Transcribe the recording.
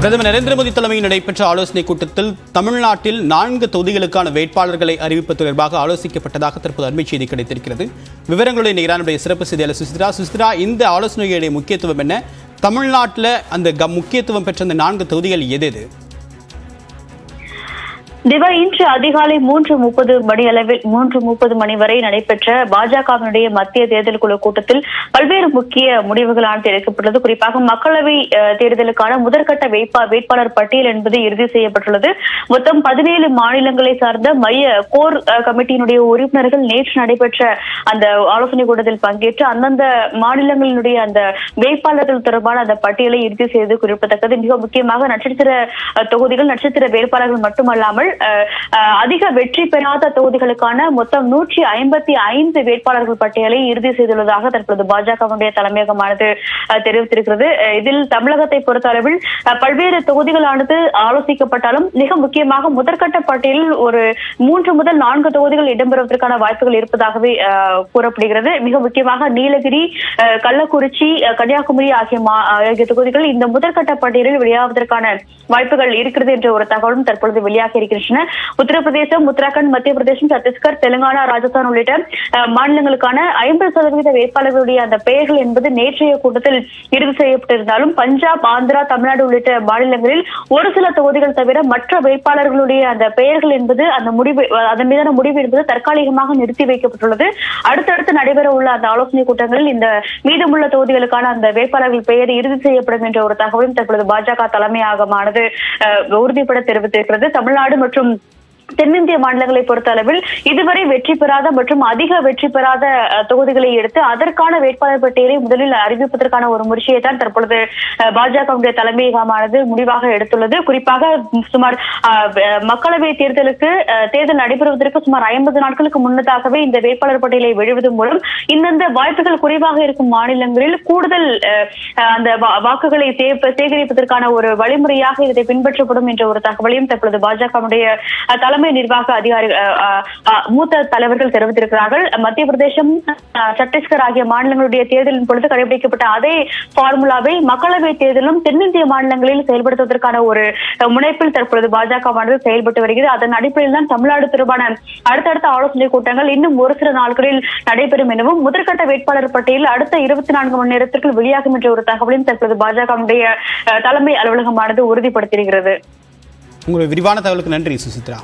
பிரதமர் நரேந்திர மோடி தலைமையில் நடைபெற்ற ஆலோசனைக் கூட்டத்தில் தமிழ்நாட்டில் நான்கு தொகுதிகளுக்கான வேட்பாளர்களை அறிவிப்பது தொடர்பாக ஆலோசிக்கப்பட்டதாக தற்போது அண்மை செய்தி கிடைத்திருக்கிறது. விவரங்களுடைய நிகரானுடைய சிறப்பு செய்தியாளர் சுசித்ரா. சுசித்ரா இந்த ஆலோசனையுடைய முக்கியத்துவம் என்ன? தமிழ்நாட்டில் அந்த முக்கியத்துவம் பெற்ற அந்த நான்கு தொகுதிகள் எது எது? திவா இன்று அதிகாலை மூன்று முப்பது மணி அளவில் மூன்று முப்பது மணி வரை நடைபெற்ற பாஜகவினுடைய மத்திய தேர்தல் குழு கூட்டத்தில் பல்வேறு முக்கிய முடிவுகளானது எடுக்கப்பட்டுள்ளது குறிப்பாக மக்களவை தேர்தலுக்கான முதற்கட்ட வேட்பா வேட்பாளர் பட்டியல் என்பது இறுதி செய்யப்பட்டுள்ளது. மொத்தம் பதினேழு மாநிலங்களை சார்ந்த மைய கோர் அஹ், கமிட்டியினுடைய உறுப்பினர்கள் நேற்று நடைபெற்ற அந்த ஆலோசனை கூட்டத்தில் பங்கேற்று அந்தந்த மாநிலங்களினுடைய அந்த வேட்பாளர்கள் தொடர்பான அந்த பட்டியலை இறுதி செய்து குறிப்பிடத்தக்கது. மிக முக்கியமாக நட்சத்திர தொகுதிகள் நட்சத்திர வேட்பாளர்கள் மட்டுமல்லாமல் அதிக வெற்றி பெறாத தொகுதிகளுக்கான மொத்தம் நூற்றி ஐம்பத்தி ஐந்து வேட்பாளர்கள் பட்டியலை இறுதி செய்துள்ளதாக தற்போது பாஜகவுடைய தலைமையகமானது தெரிவித்திருக்கிறது. இதில் தமிழகத்தை பொறுத்த அளவில் பல்வேறு தொகுதிகளானது ஆலோசிக்கப்பட்டாலும் மிக முக்கியமாக முதற்கட்ட பட்டியலில் ஒரு மூன்று முதல் நான்கு தொகுதிகள் இடம்பெறுவதற்கான வாய்ப்புகள் இருப்பதாகவே கூறப்படுகிறது. மிக முக்கியமாக நீலகிரி அஹ், கள்ளக்குறிச்சி கன்னியாகுமரி ஆகிய மா- ஆகிய தொகுதிகள் இந்த முதற்கட்ட பட்டியலில் வெளியாவதற்கான வாய்ப்புகள் இருக்கிறது என்ற ஒரு தகவலும் தற்பொழுது வெளியாகி இருக்கின்றன உத்தரப்பிரதேசம் உத்தராகண்ட் மத்திய பிரதேசம் சத்தீஸ்கர் தெலுங்கானா ராஜஸ்தான் உள்ளிட்ட மாநிலங்களுக்கான ஐம்பது சதவீத வேட்பாளர்களுடைய அந்த பெயர்கள் என்பது நேற்றைய கூட்டத்தில் இறுதி செய்யப்பட்டிருந்தாலும் பஞ்சாப் ஆந்திரா தமிழ்நாடு உள்ளிட்ட மாநிலங்களில் ஒரு சில தொகுதிகள் தவிர மற்ற வேட்பாளர்களுடைய அந்த பெயர்கள் என்பது அந்த முடிவு அதன் மீதான முடிவு என்பது தற்காலிகமாக நிறுத்தி வைக்கப்பட்டுள்ளது. அடுத்தடுத்து நடைபெற உள்ள அந்த ஆலோசனை கூட்டங்களில் இந்த மீதமுள்ள தொகுதிகளுக்கான அந்த வேட்பாளர்கள் பெயர் இறுதி செய்யப்படும் என்ற ஒரு தகவலும் தற்பொழுது பாஜக தலைமையகமானது உறுதிப்பட தெரிவித்திருக்கிறது. தமிழ்நாடு மற்றும் 좀 தென்னிந்திய மாநிலங்களை பொறுத்த அளவில் இதுவரை வெற்றி பெறாத மற்றும் அதிக வெற்றி பெறாத தொகுதிகளை எடுத்து அதற்கான வேட்பாளர் பட்டியலை முதலில் அறிவிப்பதற்கான ஒரு முயற்சியை தான் தற்பொழுது பாஜகவுடைய தலைமையகமானது முடிவாக எடுத்துள்ளது. குறிப்பாக சுமார் மக்களவை தேர்தலுக்கு தேர்தல் நடைபெறுவதற்கு சுமார் ஐம்பது நாட்களுக்கு முன்னதாகவே இந்த வேட்பாளர் பட்டியலை வெளியிடுவதன் மூலம் இந்தந்த வாய்ப்புகள் குறைவாக இருக்கும் மாநிலங்களில் கூடுதல் அந்த வாக்குகளை சேகரிப்பதற்கான ஒரு வழிமுறையாக இதை பின்பற்றப்படும் என்ற ஒரு தகவலையும் தற்பொழுது பாஜகவுடைய தலைமை தலைமை நிர்வாக அதிகாரிகள் மூத்த தலைவர்கள் தெரிவித்திருக்கிறார்கள். மத்திய பிரதேசம் சத்தீஸ்கர் ஆகிய மாநிலங்களுடைய தேர்தலின் பொழுது கடைபிடிக்கப்பட்ட அதே பார்முலாவை மக்களவை தேர்தலும் தென்னிந்திய மாநிலங்களில் செயல்படுத்துவதற்கான ஒரு முனைப்பில் தற்பொழுது பாஜகவானது செயல்பட்டு வருகிறது. அதன் அடிப்படையில் தான் தமிழ்நாடு தொடர்பான அடுத்தடுத்த ஆலோசனை கூட்டங்கள் இன்னும் ஒரு சில நாட்களில் நடைபெறும் எனவும் முதற்கட்ட வேட்பாளர் பட்டியல் அடுத்த இருபத்தி நான்கு மணி நேரத்திற்குள் வெளியாகும் என்ற ஒரு தகவலையும் தற்பொழுது பாஜகவுடைய தலைமை அலுவலகமானது உறுதிப்படுத்தியிருக்கிறது. உங்களுடைய விரிவான தகவலுக்கு நன்றி சுசித்ரா.